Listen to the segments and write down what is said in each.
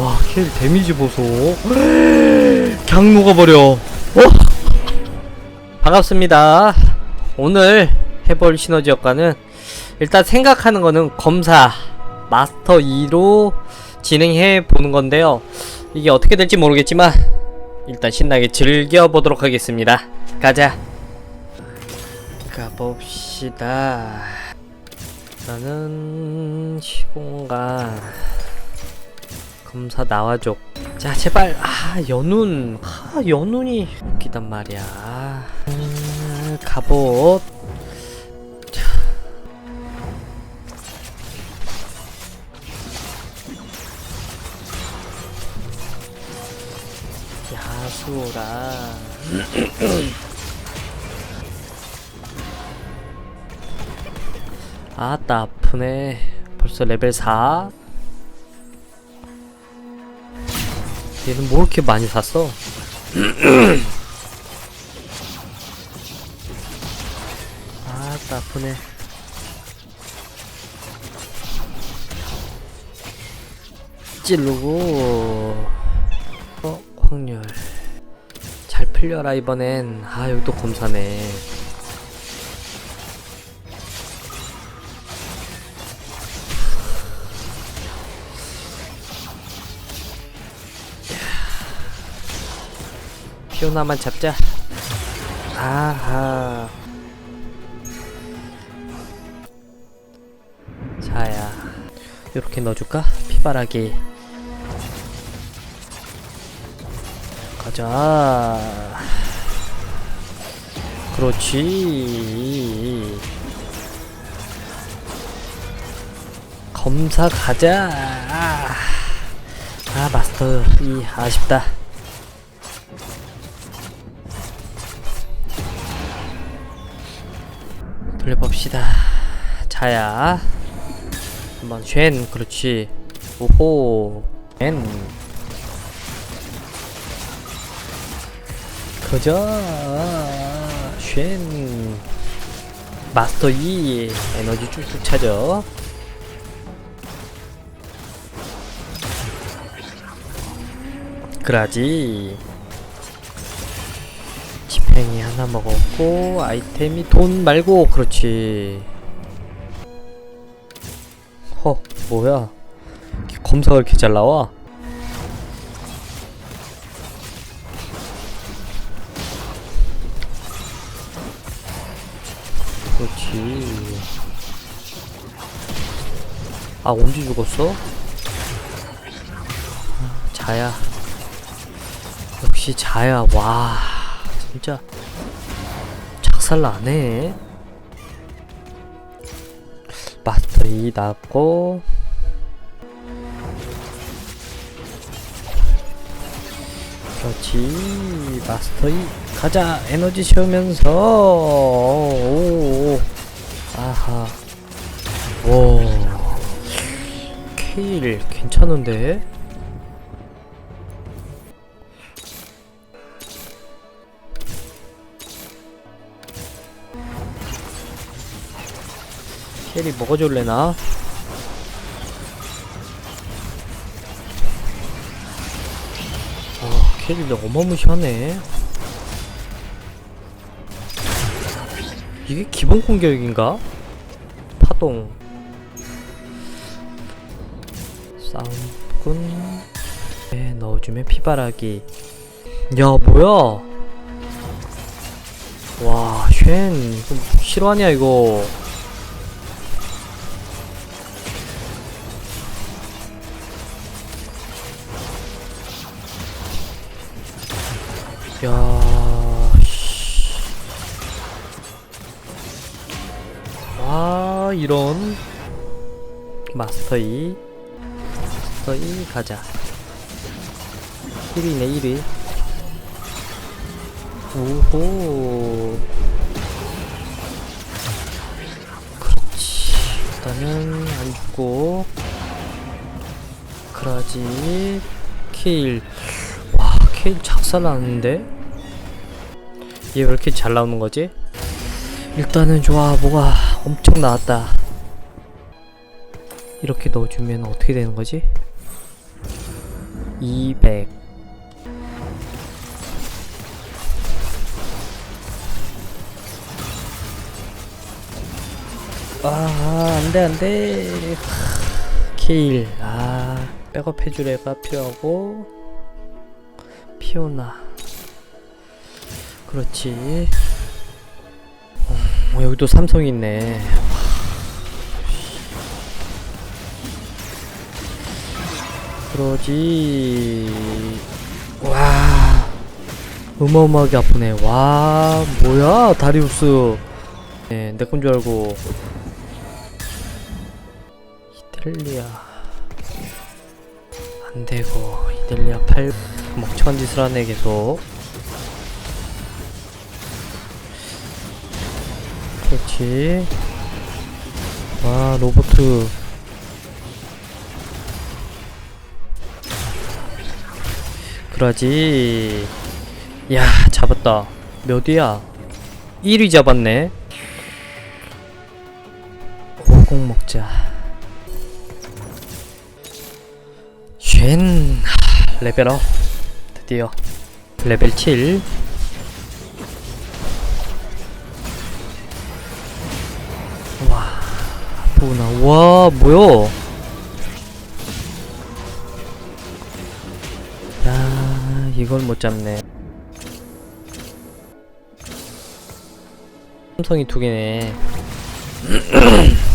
와, 킬 데미지 보소. 그냥 녹아버려. 어? 반갑습니다. 오늘 해볼 시너지 효과는 일단 생각하는 거는 검사 마스터 2로 진행해 보는 건데요. 이게 어떻게 될지 모르겠지만 일단 신나게 즐겨보도록 하겠습니다. 가자. 가봅시다. 나는 시공간 검사 나와줘. 자 제발 아 연운 아 연운이 웃기단 말이야. 음, 갑옷. 자. 야수라. 아따 아프네. 벌써 레벨 4. 얘는 뭐 이렇게 많이 샀어? 아따 아프네. 찌르고 어 확률 잘 풀려라 이번엔 아 여기 또 검사네 피오나만 잡자. 아하. 자야 이렇게 넣어줄까? 피바라기. 가자. 그렇지. 검사 가자. 아 마스터 이 아쉽다 돌려봅시다. 자야. 한번 쉔. 그렇지. 오호. 엔 그저. 쉔. 마스터 2 에너지 쭉쭉 차죠. 그라지 지팽이 하나 먹었고 아이템이 돈 말고 그렇지. 허 뭐야? 검사가 이렇게 잘 나와? 그렇지. 아 언제 죽었어? 자야. 역시 자야. 와 진짜 작살 나네. 마스터 2 나왔고? 그렇지. 마스터 2 가자. 에너지 채우면서. 오, 오. 아하. 오. 케일 괜찮은데 캐리 먹어줄래나? 와 캐리 어마무시하네. 이게 기본 공격인가? 파동. 싸움꾼. 에 넣어주면 피바라기. 야 뭐야? 와 쉔. 이거 실화냐 이거 야, 씨. 와, 이런. 마스터 2. 마스터 2 가자. 1위네, 1위. 오호. 그렇지. 일단은 안 죽고. 그라지. 킬. 와, 킬 작살 나는데? 얘 왜 이렇게 잘 나오는 거지? 일단은 좋아 뭐가 엄청 나왔다 이렇게 넣어주면 어떻게 되는 거지? 200 아, 안 돼, 안 돼. 케일. 아, 백업 해줄 애가 필요하고. 피오나. 그렇지. 어, 여기도 삼성 있네. 그러지. 와. 어마어마하게 아프네. 와, 뭐야, 다리우스. 네, 내건 줄 알고. 이탈리아. 안 되고, 이탈리아 8. 멍청한 짓을 하네, 계속. 그렇지. 와, 로보트. 그러지. 야, 잡았다. 몇 위야? 1위 잡았네. 오공 먹자. 쉔. 하, 레벨업. 드디어. 레벨 7. 와, 아프구나. 와, 뭐야? 야, 이걸 못 잡네. 삼성이 두 개네.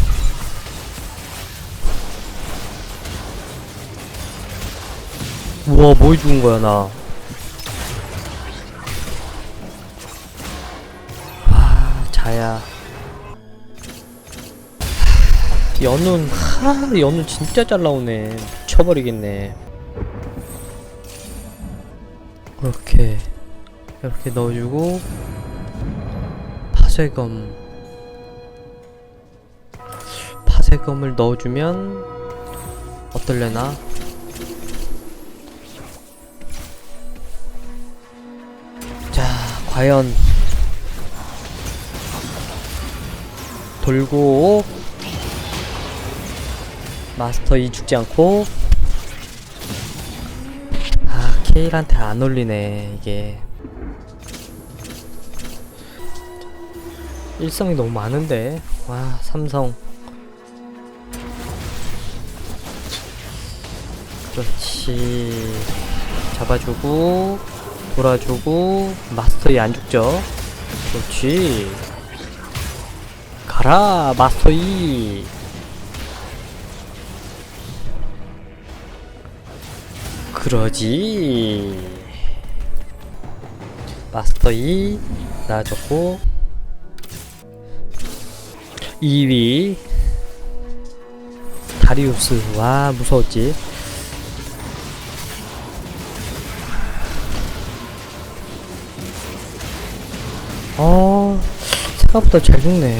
우와, 뭐 죽은 거야, 나. 연운, 하, 연운 진짜 잘 나오네. 미쳐버리겠네. 이렇게 이렇게 넣어주고 파쇄검 파쇄검을 넣어주면 어떨려나? 자 과연 돌고 마스터 이 죽지 않고. 아 케일한테 안 올리네 이게. 일성이 너무 많은데. 와 삼성. 그렇지. 잡아주고 돌아주고 마스터이 안 죽죠? 그렇지. 가라 마스터이 그러지. 마스터 2 나아졌고 2위 다리우스 와 무서웠지. 어 생각보다 잘 죽네.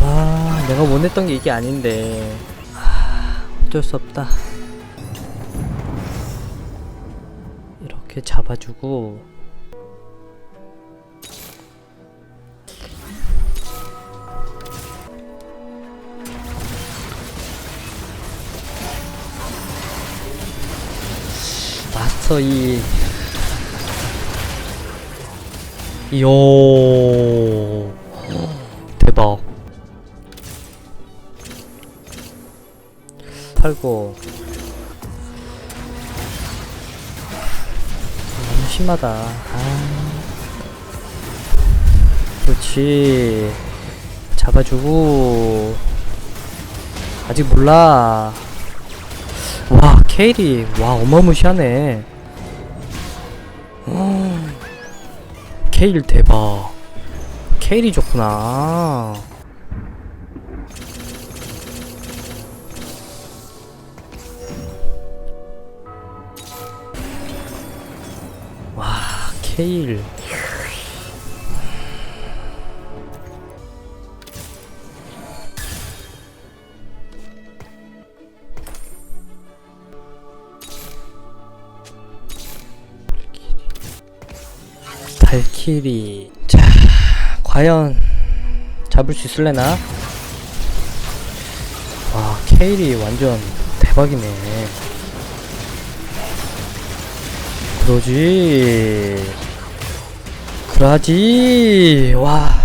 아 내가 원했던 게 이게 아닌데. 아, 어쩔 수 없다. 이렇게 잡아주고. 이 이요. 대박 팔고. 너무 심하다. 아. 그렇지. 잡아주고. 아직 몰라. 와 케일이 와 어마무시하네. 음, 케일 대박. 케일이 좋구나 케일. 발키리. 자 과연 잡을 수 있을래나? 와와 케일이 완전 대박이네 그러지. 그러지. 와.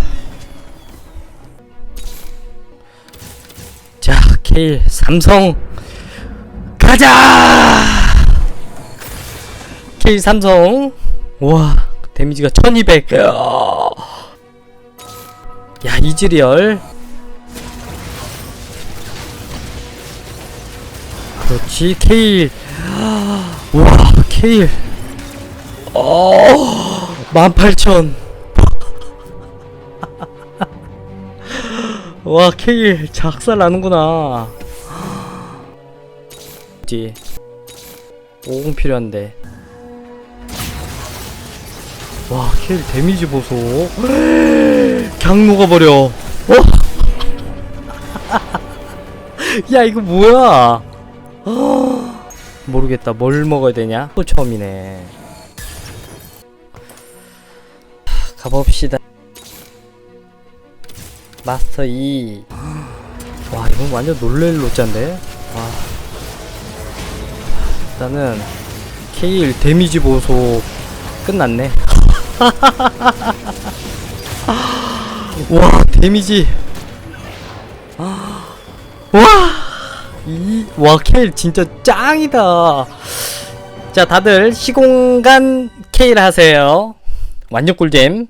자, 케일 삼성. 가자! 케일 삼성. 와 데미지가 1200 야, 야 이즈리얼. 그렇지 케일. 와 케일 어. 18,000 와 케일 작살 나는구나. 이지 50 필요한데. 와 케일 데미지 보소. 강 녹아버려. 어? 야 이거 뭐야? 모르겠다. 뭘 먹어야 되냐? 또 처음이네 가봅시다 마스터 2. 와, 이건 완전 놀랄 로짠데? 와. 일단은, K1 데미지 보소 끝났네. 와, 데미지. 와! 이, 와, K1 진짜 짱이다. 자, 다들 시공간 K1 하세요. 완전 꿀잼.